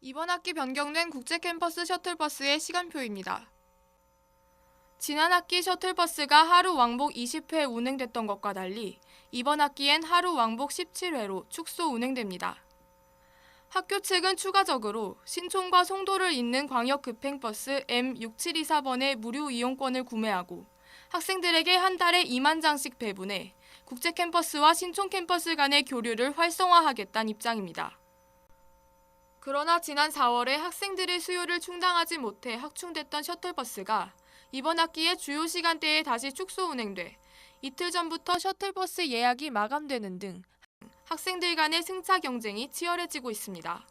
이번 학기 변경된 국제 캠퍼스 셔틀버스의 시간표입니다. 지난 학기 셔틀버스가 하루 왕복 20회 운행됐던 것과 달리 이번 학기엔 하루 왕복 17회로 축소 운행됩니다. 학교 측은 추가적으로 신촌과 송도를 잇는 광역 급행버스 M6724번의 무료 이용권을 구매하고 학생들에게 한 달에 2만 장씩 배분해 국제 캠퍼스와 신촌 캠퍼스 간의 교류를 활성화하겠다는 입장입니다. 그러나 지난 4월에 학생들의 수요를 충당하지 못해 확충됐던 셔틀버스가 이번 학기에 주요 시간대에 다시 축소 운행돼 이틀 전부터 셔틀버스 예약이 마감되는 등 학생들 간의 승차 경쟁이 치열해지고 있습니다.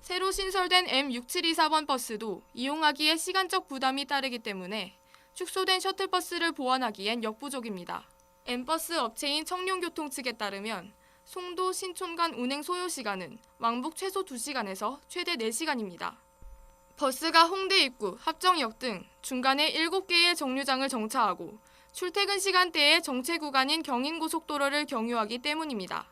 새로 신설된 M6724번 버스도 이용하기에 시간적 부담이 따르기 때문에 축소된 셔틀버스를 보완하기엔 역부족입니다. M버스 업체인 청룡교통 측에 따르면 송도 신촌 간 운행 소요 시간은 왕복 최소 2시간에서 최대 4시간입니다. 버스가 홍대 입구, 합정역 등 중간에 7개의 정류장을 정차하고 출퇴근 시간대에 정체 구간인 경인고속도로를 경유하기 때문입니다.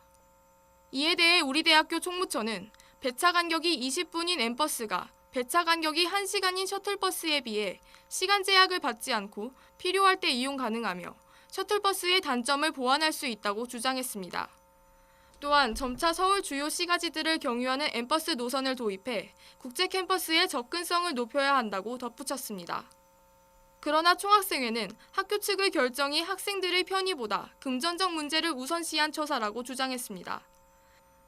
이에 대해 우리 대학교 총무처는 배차 간격이 20분인 M버스가 배차 간격이 1시간인 셔틀버스에 비해 시간 제약을 받지 않고 필요할 때 이용 가능하며 셔틀버스의 단점을 보완할 수 있다고 주장했습니다. 또한 점차 서울 주요 시가지들을 경유하는 M버스 노선을 도입해 국제 캠퍼스의 접근성을 높여야 한다고 덧붙였습니다. 그러나 총학생회는 학교 측의 결정이 학생들의 편의보다 금전적 문제를 우선시한 처사라고 주장했습니다.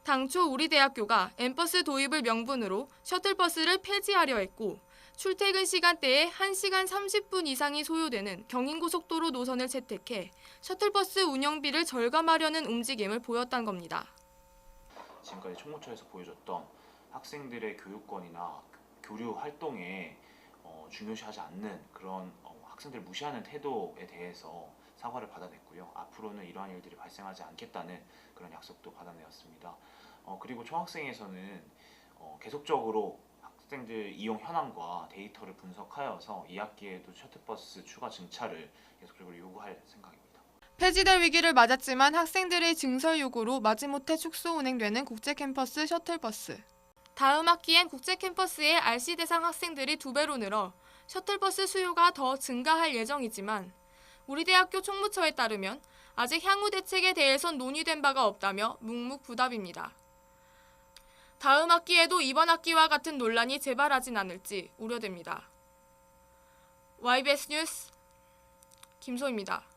당초 우리 대학교가 M버스 도입을 명분으로 셔틀버스를 폐지하려 했고 출퇴근 시간대에 1시간 30분 이상이 소요되는 경인고속도로 노선을 채택해 셔틀버스 운영비를 절감하려는 움직임을 보였단 겁니다. 지금까지 총무처에서 보여줬던 학생들의 교육권이나 교류 활동에 어, 중요시하지 않는 그런 어, 학생들 무시하는 태도에 대해서 사과를 받아냈고요. 앞으로는 이러한 일들이 발생하지 않겠다는 그런 약속도 받아내었습니다. 어, 그리고 총학생에서는 어, 계속적으로 학생들 이용 현황과 데이터를 분석하여서 2학기에도 셔틀버스 추가 증차를 계속적으로 요구할 생각입니다. 폐지될 위기를 맞았지만 학생들의 증설 요구로 마지못해 축소 운행되는 국제 캠퍼스 셔틀버스. 다음 학기엔 국제 캠퍼스의 RC 대상 학생들이 두 배로 늘어 셔틀버스 수요가 더 증가할 예정이지만 우리 대학교 총무처에 따르면 아직 향후 대책에 대해선 논의된 바가 없다며 묵묵부답입니다. 다음 학기에도 이번 학기와 같은 논란이 재발하진 않을지 우려됩니다. YBS 뉴스 김소입니다.